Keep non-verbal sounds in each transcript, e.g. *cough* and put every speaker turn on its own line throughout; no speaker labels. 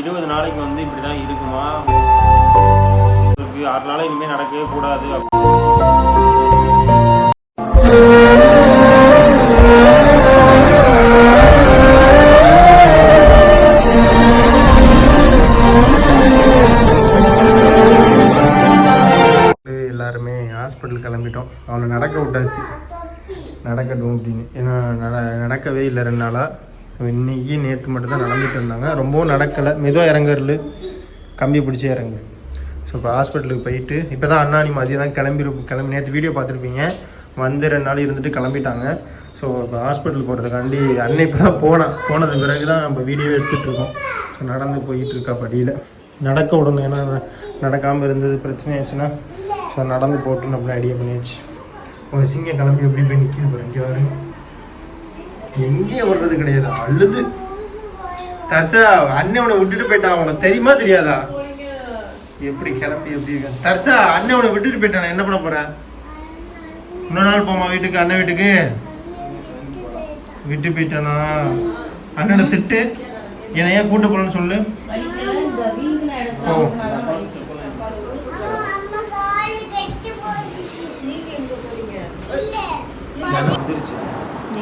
இருபது நாளைக்கு வந்து இப்படி தான் இருக்குமா ஆறு நாள் இனிமேல் நடக்கவே கூடாது. எல்லாருமே ஹாஸ்பிட்டல் கிளம்பிட்டோம். அவனை நடக்க விட்டாச்சு. நடக்கட்டும் அப்படின்னு. ஏன்னா நட நடக்கவே இல்லை ரெண்டு நாளாக இன்னைக்கு நேற்று மட்டும்தான் நடந்துட்டு இருந்தாங்க. ரொம்பவும் நடக்கலை. மெதுவாக இறங்குறது கம்பி பிடிச்சி இறங்கு. ஸோ இப்போ ஹாஸ்பிட்டலுக்கு போயிட்டு இப்போ தான் அண்ணாணி மதியம் தான் கிளம்பி கிளம்பி நேற்று வீடியோ பார்த்துருப்பீங்க. வந்து ரெண்டு நாள் இருந்துட்டு கிளம்பிட்டாங்க. ஸோ இப்போ ஹாஸ்பிட்டல் போகிறதுக்காண்டி அன்னை இப்போ தான் போனான் போனது பிறகு தான் நம்ம வீடியோ எடுத்துகிட்ருக்கோம் ஸோ நடந்து போயிட்டுருக்கா படியில். நடக்க விடணும். ஏன்னா நடக்காமல் இருந்தது பிரச்சனை ஆச்சுன்னா ஸோ நடந்து போட்டுன்னு அப்படி ஐடியா பண்ணியாச்சு. ஒரு சிங்கம் கிளம்பி எப்படி போய் நிற்கிது பாருங்க இங்கே எங்கேயும் வர்றது கிடையாது. அழுது. தர்சா அண்ணன் உன்னை விட்டுட்டு போயிட்டான். உனக்கு தெரியுமா தெரியாதா? எப்படி கிளம்பி எப்படி இருக்க தர்சா அண்ணன் உன்னை விட்டுட்டு போயிட்டான்? என்ன பண்ண போற? இன்னொரு நாள் போமா வீட்டுக்கு அண்ணன் வீட்டுக்கு. விட்டு போயிட்டானா? அண்ணனை திட்டு. என்னை ஏன் கூட்டு போறேன்னு சொல்லு. ஓ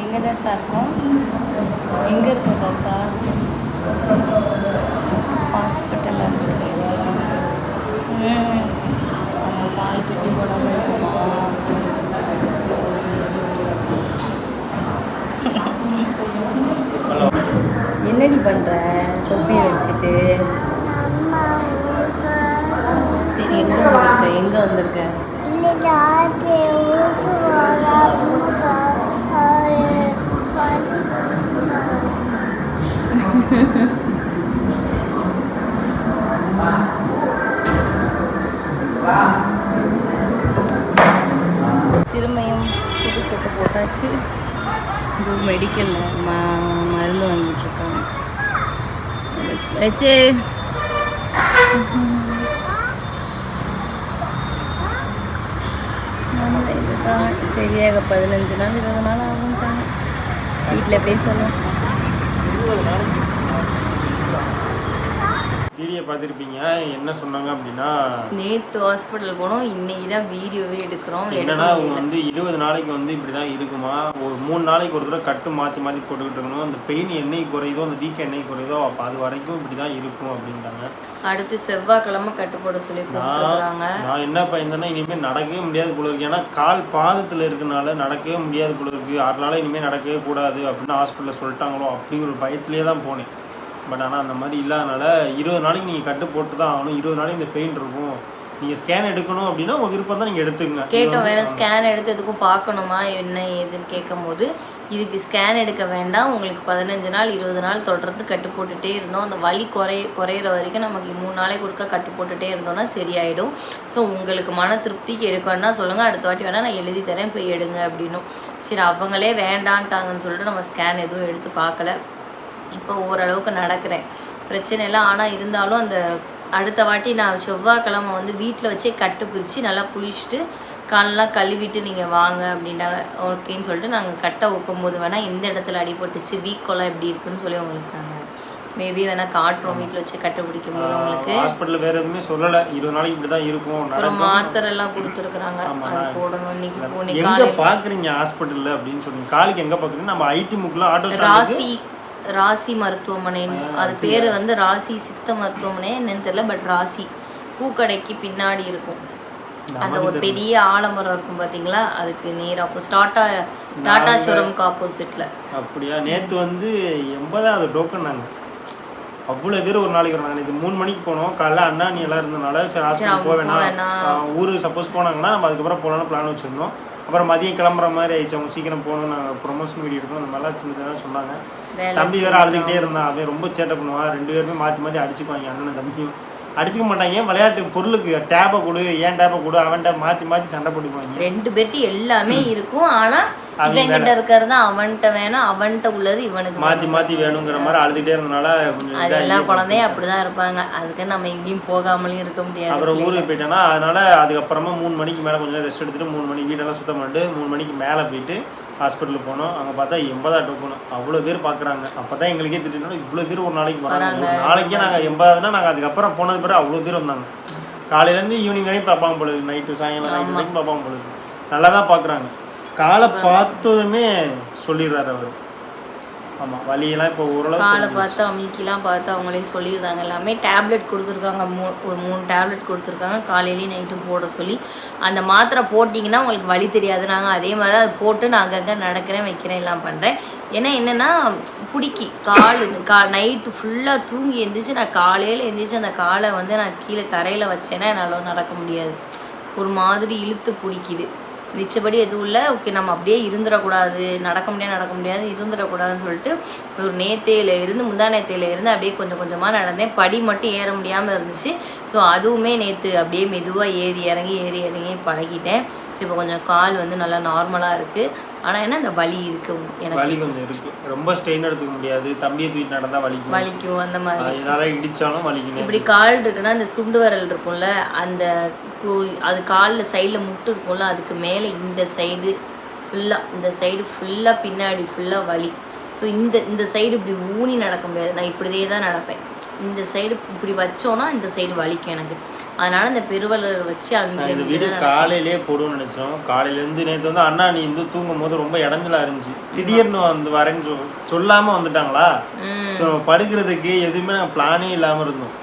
எங்கே தர்சா இருக்கோம்? எங்கே இருக்கோம் தர்சா ஹாஸ்பிட்டலில் இருக்கிறீங்களா? ம் அவங்க கால் கட்டி போடாமல் இருக்குமா என்னடி பண்ணுற தொப்பி வச்சுட்டு. சரி எங்கே வந்திருக்க? எங்கே வந்திருக்க? வச்சு. சரியாக பதினஞ்சு நாள் இருபது நாள் ஆகும் வீட்டில் பேசணும்
வீடியோ பார்த்துருப்பீங்க. என்ன சொன்னாங்க அப்படின்னா
நேற்று ஹாஸ்பிட்டல் போனோம். இன்னைக்கு தான் வீடியோவே எடுக்கிறோம். எடுக்க
என்னன்னா அவங்க வந்து இருபது நாளைக்கு வந்து இப்படி தான் இருக்குமா? ஒரு மூணு நாளைக்கு ஒரு தடவை கட்டு மாற்றி மாற்றி போட்டுக்கிட்டு இருக்கணும். அந்த பெயின் என்னைக்கு குறையுதோ அந்த வீக்கம் என்னைக்கு குறையுதோ அப்போ அது வரைக்கும் இப்படி தான் இருக்கும் அப்படின்ட்டாங்க
அடுத்து செவ்வாய்க்கிழமை கட்டு போட சொல்லி கூப்பிட்டுருக்குறாங்க.
நான் என்ன பயந்தேன்னா இனிமேல் நடக்கவே முடியாது போல இருக்கு. ஏன்னா கால் பாதத்தில் இருக்கனால நடக்கவே முடியாது போல இருக்கு. ஆறு நாள் இனிமேல் நடக்கவே கூடாது அப்படின்னு ஹாஸ்பிட்டலில் சொல்லிட்டாங்களோ அப்படிங்கிற பயத்திலே தான் போனேன். பட் ஆனால் அந்த மாதிரி இல்லாதனால இருபது நாளைக்கு நீங்கள் கட்டு போட்டு தான் ஆகணும். இருபது நாளைக்கு இந்த பெயின் இருக்கும். நீங்கள் ஸ்கேன் எடுக்கணும் அப்படின்னா உங்கள் விருப்பம் தான் நீங்கள் எடுத்துக்கங்க. இது
கேட்டோம் வேற ஸ்கேன் எடுத்து எதுக்கும் பார்க்கணுமா என்ன ஏதுன்னு கேட்கும்போது இதுக்கு ஸ்கேன் எடுக்க வேண்டாம். உங்களுக்கு பதினஞ்சு நாள் இருபது நாள் தொடர்ந்து கட்டு போட்டுட்டே இருந்தோம். அந்த வலி குறை குறையிற வரைக்கும் நமக்கு மூணு நாளைக்கு ஒருக்கா கட்டு போட்டுட்டே இருந்தோம்னா சரியாயிடும். ஸோ உங்களுக்கு மன திருப்திக்கு எடுக்கணும்னா சொல்லுங்கள் அடுத்த வாட்டி வேணால் நான் எழுதி தரேன் போய் எடுங்க அப்படின்னும். சரி அவங்களே வேண்டான்ட்டாங்கன்னு சொல்லிட்டு நம்ம ஸ்கேன் எதுவும் எடுத்து பார்க்கல. இப்போ ஓரளவுக்கு நடக்கிறேன். பிரச்சனை இல்லை. ஆனால் இருந்தாலும் அந்த அடுத்த வாட்டி நான் செவ்வாய்க்கிழமை வந்து வீட்டில் வச்சே கட்டு பிரித்து நல்லா குளிச்சுட்டு காலெல்லாம் கழுவிட்டு நீங்கள் வாங்க அப்படின்ட்டாங்க ஓகேன்னு சொல்லிட்டு நாங்கள் கட்டை வைக்கும்போது வேணால் எந்த இடத்துல அடிபட்டுச்சு. வீக்கோலாம் எப்படி இருக்குன்னு சொல்லி உங்களுக்கு நாங்கள் மேபி வேணால் காட்டுறோம். வீட்டில் வச்சு கட்டு பிடிக்கும் போது உங்களுக்கு.
ஹாஸ்பிட்டலில் வேற எதுவுமே சொல்லலை. இருபது நாளைக்கு இப்படி தான் இருக்கும்.
அப்புறம் மாத்திரை எல்லாம் கொடுத்துருக்குறாங்க. அது போடணும். இன்னைக்கு போனி
எங்க பாக்குறீங்க ஹாஸ்பிட்டல்ல அப்படின்னு சொல்லுங்க காலுக்கு எங்க பாக்குறீங்க? நம்ம ஐடி முக்குல ஆட்டோ
ராசி ராசி மருத்துவமனை. அது பேர் வந்து ராசி சித்த மருத்துவமனை என்னன்னு தெரியல பட் ராசி. பூக்கடைக்கு பின்னாடி இருக்கும். அந்த ஒரு பெரிய ஆலமரம் இருக்கும் பாத்தீங்களா? அதுக்கு நேர் ஆப்போசிட் டாட்டா டாடா ஷோரூம்க்கு ஆப்போசிட்ல
அப்படியா? நேத்து வந்து எண்பதாவது டோக்கன் நாங்க. அவ்வளவு பேர் ஒரு நாளைக்கு வராங்க இது மூணு மணிக்கு போனோம். காலைல அண்ணா நீ எல்லாம் இருந்தனால சரி ஹாஸ்பிட்டல் போக வேணாம் ஊருக்கு சப்போஸ் போனாங்கன்னா நம்ம அதுக்கப்புறம் போகலான்னு பிளான் வச்சிருந்தோம். அப்புறம் மதியம் கிளம்புற மாதிரி ஆயிடுச்சு. அவங்க சீக்கிரம் போகணும் நாங்கள் ப்ரொமோஷன் வீடியோ எடுக்கணும் அந்த மாதிரிலாம் சின்ன சின்ன சொன்னாங்க. தம்பி வேற அழுதுகிட்டே இருந்தான். அவன் ரொம்ப சேட்டை பண்ணுவான். ரெண்டு பேருமே மாற்றி மாற்றி அடிச்சுக்குவாங்க அண்ணனும் தம்பியும். அடிச்சுக்க மாட்டாங்க. விளையாட்டு பொருளுக்கு டேப்பை கொடு ஏன் டேப்பை கொடு அவன் டேப் மாற்றி மாற்றி சண்டை போட்டுக்குவாங்க.
ரெண்டு பேர்ட்டி எல்லாமே இருக்கும். ஆனா
அவங்க
இவன்கிட்ட இருக்கிறது அவன்கிட்ட வேணும் அவன்கிட்ட உள்ளது இவனுக்கு வேணும்.
மாற்றி வேணுங்கிற மாதிரி அழுதுகிட்டே இருந்தனால
எல்லா குழந்தையும் அப்படிதான் இருப்பாங்க. அதுக்கு நம்ம எங்கேயும் போகாமலும் இருக்க முடியாது
அப்புறம் ஊருக்கு போயிட்டேன்னா அதனால அதுக்கப்புறமா மூணு மணிக்கு மேலே கொஞ்சம் ரெஸ்ட் எடுத்துட்டு மூணு மணிக்கு வீடெல்லாம் சுத்தம் பண்ணிட்டு மூணு மணிக்கு மேலே போயிட்டு ஹாஸ்பிட்டலுக்கு போனோம். அங்கே பார்த்தா எண்பதா டோக்கன் அவ்வளோ பேர் பார்க்குறாங்க. அப்போ தான் எங்களுக்கே திட்டினாலும் இவ்வளோ பேர் ஒரு நாளைக்கு வராங்க. ஒரு நாளைக்கே நாங்கள் எண்பதாவதுனா நாங்கள் அதுக்கப்புறம் போனது பிறகு அவ்வளோ பேர் வந்தாங்க. காலையிலேருந்து ஈவினிங் வரைக்கும் பார்ப்பாங்க போல நைட்டு சாயங்காலம் நைட்டு வரைக்கும் பார்ப்பாங்க இருக்கு. நல்லா தான் பார்க்குறாங்க. காலை பார்த்ததுமே சொல்லிடுறாரு அவர். ஆமாம் வலியெல்லாம் இப்போ ஓரளவு
காலை பார்த்து அமிக்கிலாம் பார்த்து அவங்களே சொல்லியிருந்தாங்க எல்லாமே டேப்லெட் கொடுத்துருக்காங்க. மூ ஒரு மூணு டேப்லெட் கொடுத்துருக்காங்க. காலையிலேயும் நைட்டும் போட சொல்லி அந்த மாத்திரை போட்டிங்கன்னா உங்களுக்கு வலி தெரியாது. நாங்கள் அதே மாதிரி தான் அது போட்டு நான் அங்கங்கே நடக்கிறேன் வைக்கிறேன் எல்லாம் பண்ணுறேன் ஏன்னா என்னென்னா பிடிக்கி. கால் கா நைட்டு ஃபுல்லாக தூங்கி எந்திரிச்சு நான் காலையில் எந்திரிச்சு அந்த காலை வந்து நான் கீழே தரையில் வச்சேன்னா என்னால் நடக்க முடியாது. ஒரு மாதிரி இழுத்து பிடிக்குது. மிச்சபடி எதுவும் இல்லை. ஓகே நம்ம அப்படியே இருந்துடக்கூடாது. நடக்க முடியாது நடக்க முடியாது இருந்துடக்கூடாதுன்னு சொல்லிட்டு ஒரு நேத்தையில இருந்து முந்தா நேத்தையில இருந்து அப்படியே கொஞ்சம் கொஞ்சமாக நடந்தேன். படி மட்டும் ஏற முடியாமல் இருந்துச்சு. ஸோ அதுவுமே நேற்று அப்படியே மெதுவாக ஏறி இறங்கி ஏறி இறங்கி பழகிட்டேன். ஸோ இப்போ கொஞ்சம் கால் வந்து நல்லா நார்மலாக இருக்குது ஆனால் என்ன அந்த வலி இருக்கு எனக்கு?
வலி கொஞ்சம் இருக்கு. ரொம்ப ஸ்ட்ரெயின் எடுத்துக்க முடியாது. தம்பியை தூக்கிட்டு நடந்தா வலிக்கும்.
வலிக்கும் அந்த மாதிரி.
எதாவது இடிச்சாலும் வலிக்கும்.
இப்படி கால் இருக்குன்னா அந்த சுண்டு விரல் இருக்கும்ல அந்த கு- அது காலில் சைடில் முட்டு இருக்கும்ல அதுக்கு மேலே இந்த சைடு ஃபுல்லாக இந்த சைடு ஃபுல்லாக பின்னாடி ஃபுல்லாக வலி. ஸோ இந்த இந்த சைடு இப்படி ஊனி நடக்க முடியாது. நான் இப்படியே தான் நடப்பேன். இந்த சைடு இப்படி வச்சோன்னா இந்த சைடு வலிக்கும் எனக்கு. அதனால இந்த பெருவலர் வச்சு அமுக்கி
காலையிலேயே போடுவோம்னு நினைச்சோம். காலையில இருந்து நேற்று வந்து அண்ணா நீ வந்து தூங்கும் போது ரொம்ப இடைஞ்சலா இருந்துச்சு. திடீர்னு வந்து வரேன்னு சொல் சொல்லாம வந்துட்டாங்களா? படுக்கிறதுக்கு எதுவுமே நாங்கள் பிளானே இல்லாமல் இருந்தோம்.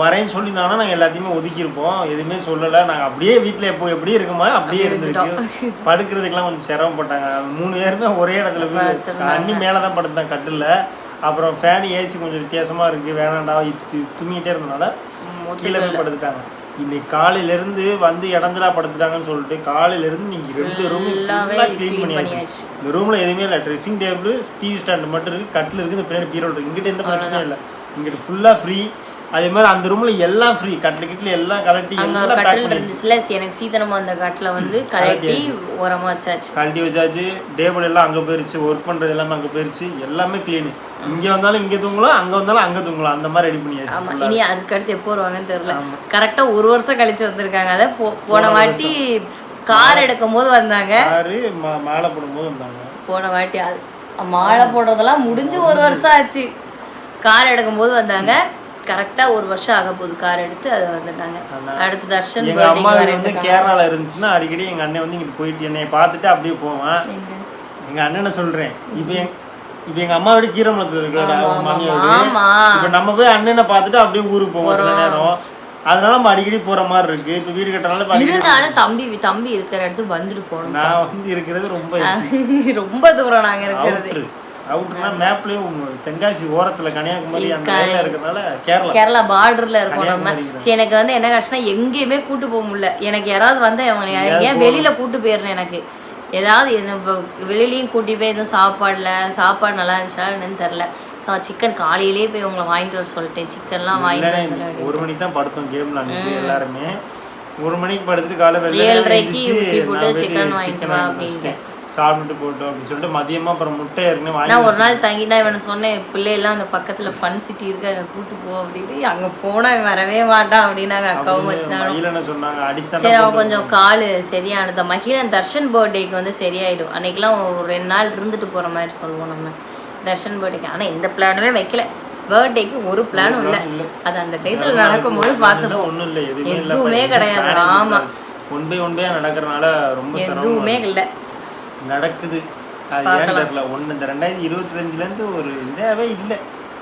வரேன்னு சொல்லியிருந்தாங்கன்னா நாங்கள் எல்லாத்தையுமே ஒதுக்கியிருப்போம். எதுவுமே சொல்லலை. நாங்கள் அப்படியே வீட்டில் எப்போ எப்படி இருக்குமோ அப்படியே இருந்திருக்கு படுக்கிறதுக்கெல்லாம் கொஞ்சம் சிரமப்பட்டாங்க. மூணு பேருமே ஒரே இடத்துல போய் அண்ணி மேலே தான் படுத்தாங்க கட்டில் அப்புறம் ஃபேன் ஏசி கொஞ்சம் வித்தியாசமாக இருக்குது வேணாண்டா இது தூங்கிட்டே இருந்தனால கீழே போய் படுத்துட்டாங்க. இன்னைக்கு காலையில இருந்து வந்து இடஞ்சலா படுத்துட்டாங்கன்னு சொல்லிட்டு காலையில இருந்து நீங்க ரெண்டு ரூம் க்ளீன் பண்ணியாச்சு. இந்த ரூம்ல எதுவுமே இல்லை. ட்ரெஸ்ஸிங் டேபிள் டிவி ஸ்டாண்ட் மட்டும் இருக்கு. கட்டில் இருக்கு. இந்த பின்னாடி பீரோல் இருக்கு. இங்கிட்ட எந்த பிரச்சனையும் இல்லை. இங்கிட்ட ஃபுல்லா ஃப்ரீ அதே மாதிரி அந்த ரூம்ல எல்லாம் ஃப்ரீ கட்டில் கிட்டில் எல்லாம் கலட்டி
அங்கே ஒரு
எல்லாம் பேக்
கட்டில்
பண்ணி
இருந்துச்சுல எனக்கு சீதனமா அந்த கட்டில் வந்து கலட்டி உரமா வச்சாச்சு.
கழட்டி வச்சாச்சு. டேபிள் எல்லாம் அங்கே போயிருச்சு. ஒர்க் பண்ணுறது எல்லாமே அங்கே போயிருச்சு. எல்லாமே க்ளீன் இங்கே வந்தாலும் இங்கே தூங்கலாம் அங்கே வந்தாலும் அங்கே தூங்கலாம். அந்த மாதிரி ரெடி பண்ணியாச்சு
ஆமா இனி அதுக்கு அடுத்து எப்போ வருவாங்கன்னு தெரியல. கரெக்டா ஒரு வருஷம் கழிச்சு வந்திருக்காங்க. அதை போ- போன வாட்டி கார் எடுக்கும் போது வந்தாங்க.
யாரு மா- மாலை போடும்போது வந்தாங்க.
போன வாட்டி அது மாலை போடுறதெல்லாம் முடிஞ்சு ஒரு வருஷம் ஆச்சு. கார் எடுக்கும் போது வந்தாங்க. கரெக்டா ஒரு வருஷம் ஆக போகுது. கார் எடுத்து அது வந்துட்டாங்க. அடுத்து தர்ஷன்
எங்க அம்மா வந்து கேரளால இருந்துச்சுன்னா அடிக்கடி எங்க அண்ணன் வந்து இங்கிட்டு போயிட்டு என்னைய பார்த்துட்டு அப்படியே போவான். எங்க? அண்ணனை சொல்றேன். இப்போ எங் இப்போ எங்க அம்மா வீடு வீடு
ஆமா
இப்போ நம்ம போய் அண்ணனை பார்த்துட்டு அப்படியே ஊருக்கு போவோம் சில நேரம். அதனால நம்ம அடிக்கடி போற மாதிரி இருக்கு. இப்போ வீடு கட்டனால
இருந்தாலும் தம்பி தம்பி இருக்கிற இடத்துக்கு வந்துட்டு போகணும்.
நான் வந்து இருக்கிறது ரொம்ப *laughs*
ரொம்ப தூரம் நாங்க இருக்கிறது.
அவுட்ரு அவுட்ருனா மேப்லயும் தென்காசி ஓரத்துல கன்னியாகுமரி அந்த லைன்ல இருக்கிறனால கேரளா.
கேரளா பார்டர்ல இருக்கோம் நம்ம. எனக்கு வந்து என்ன கஷ்டம் எங்கேயுமே கூட்டு போக முடியல. எனக்கு யாராவது வந்தா அவங்க ஏன் வெளியில கூட்டு போயிடுறேன் எனக்கு. ஏதாவது வெளியிலயும் கூட்டி போய் எதுவும் சாப்பாடுல சாப்பாடு நல்லா இருந்துச்சா என்னன்னு தெரில ஸோ சிக்கன் காலையிலேயே போய் உங்களை வாங்கிட்டு வர சொல்லிட்டேன். சிக்கன்லாம் வாங்கிட்டு
ஒரு மணிக்கு தான் படுத்தோம் கேம்ல எல்லாருமே. ஒரு மணிக்கு படுத்துட்டு காலை
ஏழரைக்கு ஊசி போட்டு chicken வாங்கிட்டு வா அப்படின்ட்டு.
சாப்பிட்டுட்டு போட்டோம் அப்படின்னு சொல்லிட்டு மதியமா அப்புறம் முட்டை ஏற்கனவே வாங்கி
நான் ஒரு நாள் தங்கி நான் இவனை சொன்னேன் பிள்ளையெல்லாம் அந்த பக்கத்துல ஃபன் சிட்டி இருக்கு அங்க கூட்டு போ அப்படின்னு. அங்க போனா வரவே மாட்டான் அப்படின்னாங்க அக்காவும்
என்ன சொன்னாங்க அடிச்சாங்க
சரி அவன் கொஞ்சம் கால் சரியானது. மகிழன் தர்ஷன் பர்த்டேக்கு வந்து சரியாயிடும். அன்னைக்கெல்லாம் ஒரு ரெண்டு நாள் இருந்துட்டு போற மாதிரி சொல்லுவோம் நம்ம. தர்ஷன் பர்த்டேக்கு ஆனா எந்த பிளானுமே வைக்கல. பர்த்டேக்கு ஒரு பிளானும் இல்லை. அது அந்த டயத்துல நடக்கும்போது பார்த்துப்போம்.
ஒண்ணும் இல்ல. எதுவுமே
கிடையாது. ஆமா.
ஒன் பை ஒன் பை நடக்கிறனால ரொம்ப
எதுவுமே இல்லை.
நடக்குது. அது ஏன் தெரியல. ஒண்ணு இந்த ரெண்டாயிரத்தி இருபத்தி இருந்து ஒரு இதாவே இல்ல.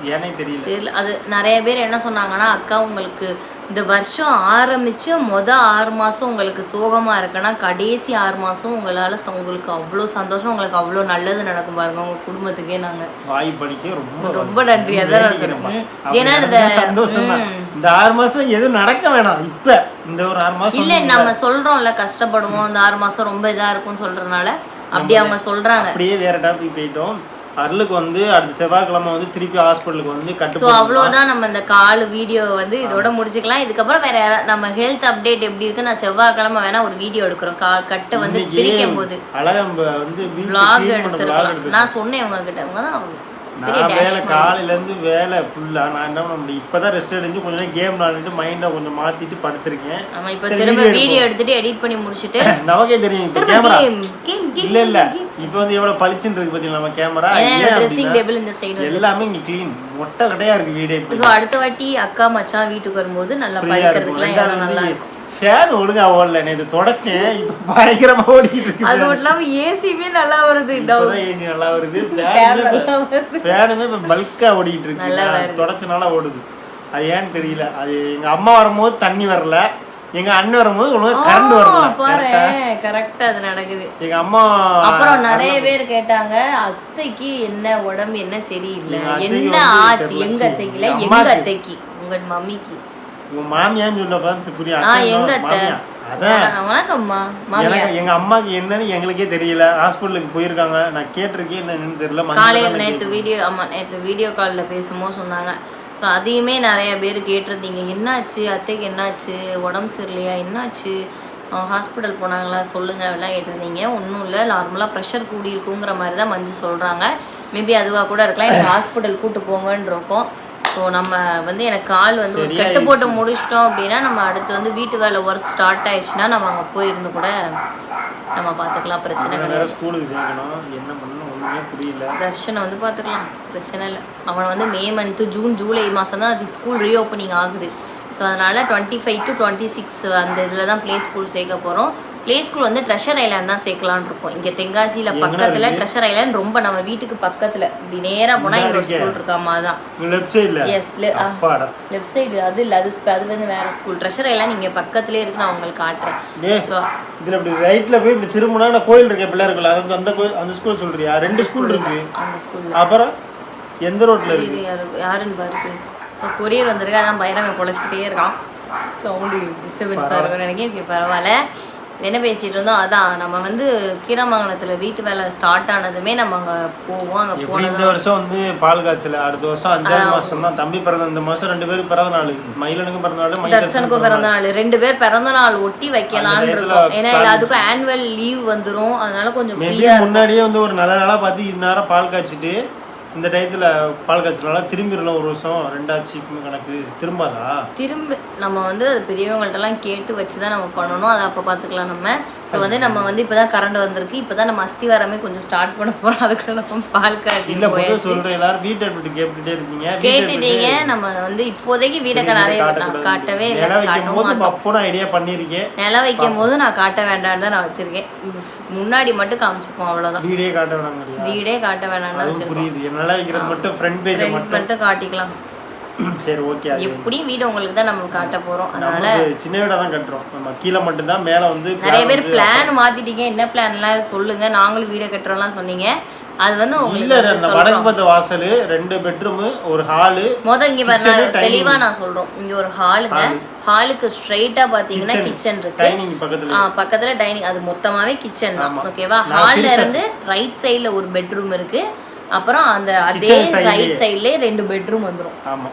ஏனே தெரியல.
தெரியல. அது நிறைய பேர் என்ன சொன்னாங்கன்னா அக்கா உங்களுக்கு இந்த வருஷம் ஆரம்பிச்சு மொத ஆறு மாசம் உங்களுக்கு சோகமா இருக்குன்னா கடைசி ஆறு மாசம் உங்களால உங்களுக்கு அவ்வளோ சந்தோஷம் உங்களுக்கு அவ்வளோ நல்லது நடக்கும் பாருங்க உங்க குடும்பத்துக்கே நாங்க.
வாய் படிக்க ரொம்ப
ரொம்ப நன்றி அதான். ஏன்னா இந்த
இந்த ஆறு மாசம் எதுவும் நடக்க வேணாம். இப்ப இந்த ஒரு ஆறு மாசம்
இல்ல. நம்ம சொல்றோம்ல கஷ்டப்படுவோம் இந்த ஆறு மாசம் ரொம்ப இதா இருக்கும்னு சொல்றதுனால அப்படி அவங்க சொல்றாங்க.
அப்படியே வேற டாபிக் போயிட்டோம். அருளுக்கு வந்து அடுத்த செவ்வாய்க்கிழமை வந்து திருப்பி ஹாஸ்பிட்டலுக்கு வந்து
ஸோ
கட்டு
அவ்வளோதான் நம்ம இந்த கால் வீடியோ வந்து இதோட முடிச்சுக்கலாம். இதுக்கப்புறம் வேற நம்ம ஹெல்த் அப்டேட் எப்படி இருக்கு நான் செவ்வாய்க்கிழமை வேணா ஒரு வீடியோ எடுக்கிறோம். கா கட்டை வந்து பிரிக்கும் போது.
அழகா நம்ம வந்து
vlog எடுத்துருக்கலாம்.
எடுத்து
நான் சொன்னேன் உங்ககிட்ட. அவங்க. தான்
நான் வேலை
டேஷ்
காலையில இருந்து வேலை ஃபுல்லா நான் என்ன பண்ண முடியும்? இப்பதான் ரெஸ்ட் எடுத்து கொஞ்ச நேரம் கேம் விளாண்டுட்டு மைண்டை கொஞ்சம் மாத்திட்டு படுத்திருக்கேன்.
ஆமா இப்போ திரும்ப வீடியோ எடுத்துட்டு எடிட் பண்ணி முடிச்சிட்டு *laughs*
நமக்கே தெரியும் இப்போ கேமரா
கேம் கேம் கேம்
இல்ல இல்ல. இப்போ வந்து எவ்வளவு பளிச்சுன்னு இருக்கு பாத்தீங்களா நம்ம கேமரா
ட்ரெஸ்ஸிங் டேபிள் இந்த சைடு
எல்லாமே இங்க க்ளீன் மொட்டை கடையா இருக்கு வீடே. இப்போ
ஸோ அடுத்த வாட்டி அக்கா மச்சான் வீட்டுக்கு வரும்போது நல்லா படிக்கிறதுக்குலாம் நல்லா இருக்கும்.
ஃபேன் ஒழுங்கா ஓடல. நேற்று தொடச்சேன் இப்போ பயங்கரமா ஓடிட்டு இருக்கு
அது மட்டும் இல்லாம ஏசியுமே நல்லா வருது.
ஏசி நல்லா வருது. ஃபேனுமே இப்போ பல்கா ஓடிட்டு இருக்கு. தொடச்சனால ஓடுது. அது ஏன்னு தெரியல. அது எங்க அம்மா வரும்போது தண்ணி வரல. எங்க அண்ணன் வரும்போது ஒழுங்கா கரண்ட் வரல?
கரெக்டா அது நடக்குது.
எங்க அம்மா
அப்புறம் நிறைய பேர் கேட்டாங்க அத்தைக்கு என்ன உடம்பு என்ன சரியில்லை?
அத்தைக்கு
என்ன ஆச்சு. எங்க அத்தைக்குல
எங்க
எங்க. அத்தைக்கு உங்க மம்மிக்கு.
உங்க மாமியான்னு சொல்ல பார்த்து புரியும்
வணக்கம்மா
எங்க அம்மாக்கு என்னன்னு எங்களுக்கே தெரியல. ஹாஸ்பிட்டலுக்கு போயிருக்காங்க. நான் கேட்டிருக்கேன் என்னன்னு தெரியல.
காலையில் நேற்று வீடியோ ஆமாம் நேற்று வீடியோ காலில் பேசும்போது சொன்னாங்க. ஸோ அதையுமே நிறைய பேர் கேட்டிருந்தீங்க. என்னாச்சு? அத்தைக்கு என்னாச்சு? உடம்பு சரியில்லையா? என்னாச்சு? ஹாஸ்பிட்டல் போனாங்களா? சொல்லுங்க அப்படிலாம் கேட்டிருந்தீங்க. ஒன்றும் இல்லை. நார்மலாக ப்ரெஷர் கூடி இருக்குங்கிற மாதிரி தான் மஞ்சு சொல்கிறாங்க மேபி அதுவாக கூட இருக்கலாம். எனக்கு ஹாஸ்பிட்டல் கூட்டு போங்கன்னு இருக்கோம். ஸோ நம்ம வந்து எனக்கு கால் வந்து ஒரு கட்டு போட்டு முடிச்சிட்டோம் அப்படின்னா நம்ம அடுத்து வந்து வீட்டு வேலை ஒர்க் ஸ்டார்ட் ஆயிடுச்சுன்னா நம்ம அங்கே போயிருந்து கூட நம்ம பார்த்துக்கலாம் பிரச்சனை கிடையாது.
ஸ்கூலுக்கு சேர்க்கணும். என்ன பண்ணணும்? ஒண்ணுமே புரியல.
தர்ஷனை வந்து பார்த்துக்கலாம் பிரச்சனை இல்லை. அவனை வந்து மே மந்த்து ஜூன் ஜூலை மாதம் தான் அது ஸ்கூல் ரீஓப்பனிங் ஆகுது. ஸோ அதனால் twenty five to twenty six அந்த இதில் தான் ப்ளே ஸ்கூல் சேர்க்க போகிறோம் ப்ளே ஸ்கூல் வந்து ட்ரெஷர் ஐலாண்ட் தான் சேர்க்கலான்னு இருக்கோம். இங்கே தென்காசியில் பக்கத்தில் ட்ரெஷர் ஐலாண்ட் ரொம்ப நம்ம வீட்டுக்கு பக்கத்தில். இப்படி நேராக போனால் இங்கே ஒரு ஸ்கூல் இருக்காமா தான் எஸ் லெஃப்ட் சைடு அது இல்லை அது அது வந்து வேறு ஸ்கூல் ட்ரெஷர் ஐலாண்ட் இங்கே பக்கத்துலேயே இருக்கு நான் உங்களுக்கு காட்டுறேன். ஸோ
இதுல இப்படி ரைட்ல போய் இப்படி திரும்பினா கோயில் இருக்க பிள்ளை இருக்குல்ல அது அந்த கோயில் அந்த ஸ்கூல் சொல்றியா? ரெண்டு ஸ்கூல் இருக்கு.
அந்த ஸ்கூலில்
அப்புறம்? எந்த ரோட்ல இருக்கு?
யாருன்னு பாரு ஸோ கொரியர் வந்திருக்கு? அதான் பைரவன் குலைச்சிக்கிட்டே இருக்கான். ஸோ அவங்களுக்கு டிஸ்டர்பன்ஸாக இருக்கும்னு நினைக்கிறேன். பரவாயில்ல. என்ன பேசிட்டு இருந்தோம்? அதான் நம்ம வந்து கீரமங்கலத்தில் வீட்டு வேலை ஸ்டார்ட் ஆனதுமே நம்ம அங்கே போவோம் அங்கே போனதும்
இந்த வருஷம் வந்து பால் காய்ச்சல அடுத்த வருஷம் அஞ்சாவது மாசம் தான் தம்பி பிறந்த இந்த மாசம் ரெண்டு பேரும் பிறந்த நாள். மயிலனுக்கும் பிறந்த நாள்
தர்சனுக்கும் பிறந்த நாள். ரெண்டு பேர் பிறந்த நாள் ஒட்டி வைக்கலாம்னு
அந்த
இருக்கோம். ஏன்னா எல்லாத்துக்கும் ஆனுவல் லீவ் வந்துரும். அதனால கொஞ்சம்
மேபி
ஃப்ரீயா
முன்னாடியே வந்து ஒரு நல்ல நாளா பார்த்து இந்நேரம் பால் காய்ச்சிட்டு இந்த டயத்துல பால் காய்ச்சனால திரும்பிடலாம் ஒரு வருஷம் ரெண்டாச்சுக்கு கணக்கு. திரும்பாதா?
திரும்ப நம்ம வந்து அது பெரியவங்கள்ட்டலாம் கேட்டு வச்சு தான் நம்ம பண்ணணும். அதை அப்போ பார்த்துக்கலாம் நம்ம. இப்போ வந்து நம்ம வந்து இப்போ தான் கரண்ட் வந்திருக்கு. இப்போ தான் நம்ம அஸ்திவாரமே கொஞ்சம் ஸ்டார்ட் பண்ண போகிறோம் அதுக்குள்ள நம்ம பால் காய்ச்சி
இல்ல
போயாச்சு.
சொல்றேன். எல்லாரும் வீட்டை விட்டு கேட்டுட்டே இருக்கீங்க வீட்டை
கேட்டுட்டீங்க. நம்ம வந்து இப்போதைக்கு வீடை நிறைய நான் காட்டவே இல்லை
நில
காட்டவும் மாட்டோம்.
அப்போ நான் ஐடியா பண்ணியிருக்கேன்.
நிலம் வைக்கும் போது நான் காட்ட வேண்டாம்னு தான் நான் வச்சிருக்கேன். முன்னாடி மட்டும் காமிச்சுப்போம் அவ்வளோதான்
வீடியே காட்ட வேணாங்க
வீடே காட்ட வேண்டாம்னு தான்
அதுவும்
வச்சிருக்கோம்
புரியுது நில வைக்கிறது மட்டும் ஃப்ரண்ட் பேஜை மட்டும்.
மட்டும் காட்டிக்கலாம். *clears throat*
சரி ஓகே அது
எப்படியும் வீடு உங்களுக்கு தான் நம்ம காட்ட போறோம். அதனால
சின்ன வீடா தான் கட்டுறோம். நம்ம கீழே மட்டும்தான் மேல வந்து
நிறைய பேர் பிளான் மாத்திட்டீங்க. என்ன பிளான்லாம் சொல்லுங்க. நாங்களும் வீடு கட்டுறோம்லாம் சொன்னீங்க. அது வந்து
இல்ல. வடக்கு பார்த்த வாசல் ரெண்டு பெட்ரூம் ஒரு ஹாலு
முத இங்க பாருங்க. தெளிவா நான் சொல்றோம். இங்க ஒரு ஹாலுங்க ஹாலுக்கு ஸ்ட்ரைட்டா பாத்தீங்கன்னா. கிச்சன் இருக்கு.
பக்கத்துல.
ஆ பக்கத்துல டைனிங் அது மொத்தமாவே கிச்சன் தான். ஓகேவா ஹால்ல இருந்து ரைட் சைடுல ஒரு பெட்ரூம் இருக்கு. அப்புறம் அந்த அதே ரைட்
லயே.
சைடுலயே ரெண்டு பெட்ரூம் வந்துரும்.
ஆமா.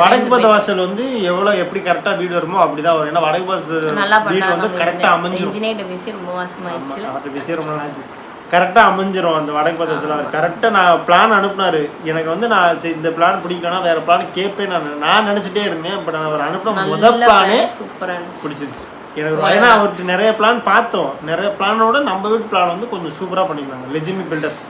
வடக்கு பார்த்த வாசல் வந்து எவ்வளவு எப்படி கரெக்டா வீடு வருமோ அப்படிதான் வரும். ஏன்னா வடக்கு பார்த்த
நல்லா
வீடு வந்து கரெக்டா அமைஞ்சிரும்.
இன்ஜினியர்கிட்ட பேசி ரொம்ப மாசமாயிடுச்சு
அவர்கிட்ட பேசி ரொம்ப நாள் ஆச்சு கரெக்டா அமைஞ்சிரும் அந்த வடக்கு பார்த்த வாசல் அவர் கரெக்டா நான் பிளான் அனுப்புனாரு. எனக்கு வந்து நான் இந்த பிளான் பிடிக்கலன்னா வேற பிளான் கேட்பேன் நான் நான் நினைச்சிட்டே இருந்தேன். பட் அவர் அனுப்பின முத
நல்ல
பிளானே
சூப்பரா
பிடிச்சிருச்சு. எனக்கு ஏன்னா அவர்கிட்ட நிறைய பிளான் பார்த்தோம். நிறைய பிளானோட நம்ம வீட்டு பிளான் வந்து கொஞ்சம் சூப்பரா பண்ணியிருந்தாங்க. லெஜிமி பில்டர்ஸ்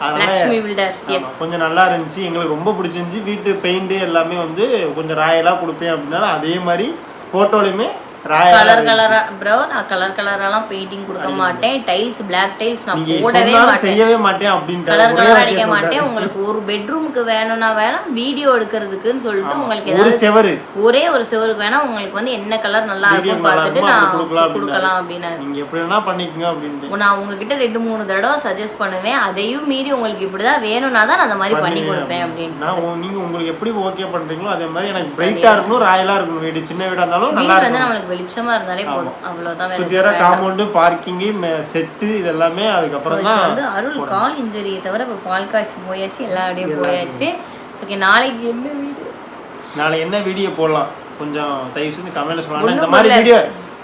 லக்ஷ்மி பில்டர்ஸ்
ஆமா,
எஸ்
கொஞ்சம் நல்லா இருந்துச்சு. எங்களுக்கு ரொம்ப பிடிச்சிருந்துச்சு. வீட்டு பெயிண்ட் எல்லாமே வந்து கொஞ்சம் ராயலா கொடுப்பேன் அப்படின்னாலும் அதே மாதிரி போட்டோலையுமே ராயலா
கலர் கலரா ப்ரோ நான் கலர் கலரெல்லாம் பெயிண்டிங் கொடுக்க மாட்டேன். டைல்ஸ் பிளாக் டைல்ஸ் நான் போடவே மாட்டேன்.
செய்யவே மாட்டேன் அப்படின்ட்டு
கலர் கலர் அடிக்க. மாட்டேன். உங்களுக்கு ஒரு பெட்ரூமுக்கு வேணும்னா வேணா வீடியோ எடுக்கிறதுக்குன்னு சொல்லிட்டு உங்களுக்கு ஏதாவது
செவரு.
ஒரே ஒரு செவருக்கு வேணா உங்களுக்கு வந்து என்ன கலர் நல்லா இருக்கும் பார்த்துட்டு நான்
கொடுக்கலாம் அப்படின்ட்டு.
நான் உங்ககிட்ட ரெண்டு மூணு தடவை சஜஸ்ட் பண்ணுவேன். அதையும் மீறி உங்களுக்கு இப்படிதான் வேணும்னா தான் நான் அந்த மாதிரி பண்ணி கொடுப்பேன் அப்படின்னு
நீங்க உங்களுக்கு எப்படி ஓகே பண்றீங்களோ அதே மாதிரி எனக்கு பிரைட்டா இருக்கணும் ராயலா இருக்கணும். வீடு சின்ன வீடா இருந்தாலும் நல்லா
வந்து நம்மளுக்கு வெளிச்சமா இருந்தாலே போதும். அவ்வளவுதான்
சுத்தியார காம்பவுண்டு பார்க்கிங்கு செட்டு இது எல்லாமே அதுக்கப்புறம் தான்
வந்து அருள் கால் இன்ஜுரியை தவிர இப்போ பால் காய்ச்சி போயாச்சு எல்லா அப்படியே போயாச்சு. ஓகே நாளைக்கு என்ன வீடு
நாளை என்ன வீடியோ போடலாம்? கொஞ்சம் தயவு செஞ்சு கமெண்ட்ல சொல்லலாம். இந்த மாதிரி வீடியோ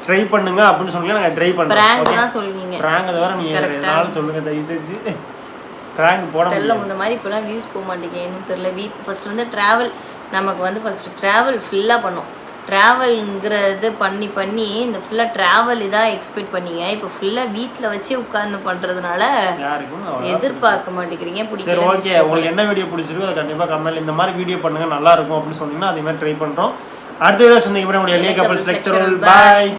ட்ரை பண்ணுங்க அப்படின்னு சொல்லி நாங்க ட்ரை பண்றோம்.
பிராங்க் தான் சொல்லுவீங்க
பிராங்க தவிர நீங்க வேற
Correct ஆ.
ஏதாவது சொல்லுங்க தயவு செஞ்சு. ப்ராங்க் போட
தெரியல இந்த மாதிரி இப்போலாம் வியூஸ் போக மாட்டேங்குது. இன்னும் தெரியல. வீட் ஃபர்ஸ்ட் வந்து ட்ராவல் நமக்கு வந்து ஃபர்ஸ்ட் ட்ராவல் ஃபுல்லாக பண்ணோம். ட்ராவல்ங்கிறது பண்ணி பண்ணி இந்த ஃபுல்லாக ட்ராவல் இதாக எக்ஸ்பெக்ட் பண்ணீங்க. இப்போ ஃபுல்லாக வீட்டில் வச்சே உட்கார்ந்து பண்ணுறதுனால எதிர்பார்க்க மாட்டேங்கிறீங்க. பிடிக்கல
ஓகே உங்களுக்கு என்ன வீடியோ பிடிச்சிருக்கோ அதை கண்டிப்பாக கமெண்ட்ல இந்த மாதிரி வீடியோ பண்ணுங்க. நல்லா இருக்கும் அப்படின்னு சொன்னீங்கன்னா அதே மாதிரி ட்ரை பண்ணுறோம் அடுத்த வீடியோ சொன்னீங்க உங்களுடைய கப்பல்ஸ் பாய்